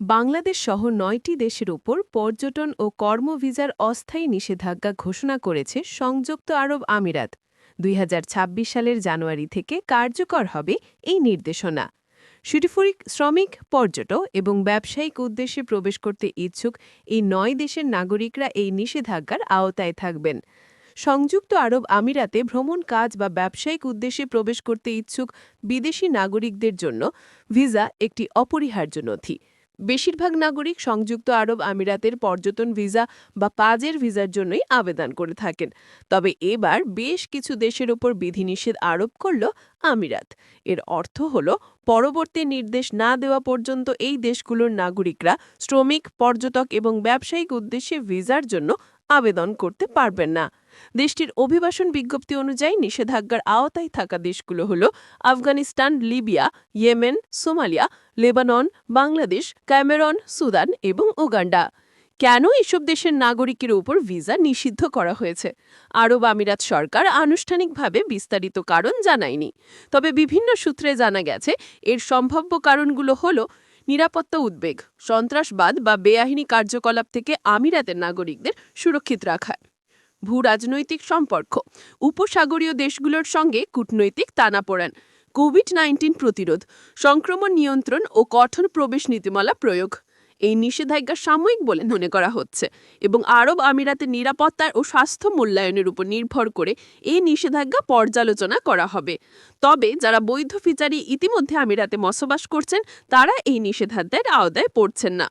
বাংলাদেশ সহ নয়টি দেশের ওপর পর্যটন ও কর্ম ভিসার অস্থায়ী নিষেধাজ্ঞা ঘোষণা করেছে সংযুক্ত আরব আমিরাত। দুই হাজার ছাব্বিশ সালের জানুয়ারি থেকে কার্যকর হবে এই নির্দেশনা। শুটিফুরিক শ্রমিক, পর্যটক এবং ব্যবসায়িক উদ্দেশ্যে প্রবেশ করতে ইচ্ছুক এই নয় দেশের নাগরিকরা এই নিষেধাজ্ঞার আওতায় থাকবেন। সংযুক্ত আরব আমিরাতে ভ্রমণ কাজ বা ব্যবসায়িক উদ্দেশ্যে প্রবেশ করতে ইচ্ছুক বিদেশি নাগরিকদের জন্য ভিসা একটি অপরিহার্য নথি। বেশিরভাগ নাগরিক সংযুক্ত আরব আমিরাতের পর্যটন ভিসা বা পাজের ভিসার জন্যই আবেদন করে থাকেন। তবে এবার বেশ কিছু দেশের ওপর বিধিনিষেধ আরোপ করল আমিরাত। এর অর্থ হল, পরবর্তী নির্দেশ না দেওয়া পর্যন্ত এই দেশগুলোর নাগরিকরা শ্রমিক, পর্যটক এবং ব্যবসায়িক উদ্দেশ্যে ভিসার জন্য আবেদন করতে পারবেন না। দেশটির অভিবাসন বিজ্ঞপ্তি অনুযায়ী নিষেধাজ্ঞার আওতায় থাকা দেশগুলো হল Afghanistan, Libya, Yemen, Somalia, Lebanon, Bangladesh, Cameroon, Sudan এবং উগান্ডা। কেন এসব দেশের নাগরিকের উপর ভিসা নিষিদ্ধ করা হয়েছে? আরব আমিরাত সরকার আনুষ্ঠানিকভাবে বিস্তারিত কারণ জানায়নি। তবে বিভিন্ন সূত্রে জানা গেছে, এর সম্ভাব্য কারণগুলো হল নিরাপত্তা উদ্বেগ, সন্ত্রাসবাদ বা বেআইনি কার্যকলাপ থেকে আমিরাতের নাগরিকদের সুরক্ষিত রাখা। ভূ রাজনৈতিক সম্পর্ক। উপসাগরীয় দেশগুলোর সঙ্গে কূটনৈতিক টানাপোড়েন। কোভিড নাইন্টিন প্রতিরোধ, সংক্রমণ নিয়ন্ত্রণ ও কঠোর প্রবেশ নীতিমালা প্রয়োগ। এই নিষেধাজ্ঞা সাময়িক বলে মনে করা হচ্ছে এবং আরব আমিরাতের নিরাপত্তার ও স্বাস্থ্য মূল্যায়নের উপর নির্ভর করে এই নিষেধাজ্ঞা পর্যালোচনা করা হবে। তবে যারা বৈধ ফিচারি ইতিমধ্যে আমিরাতে বসবাস করছেন, তারা এই নিষেধাজ্ঞার আওতায় পড়ছেন না।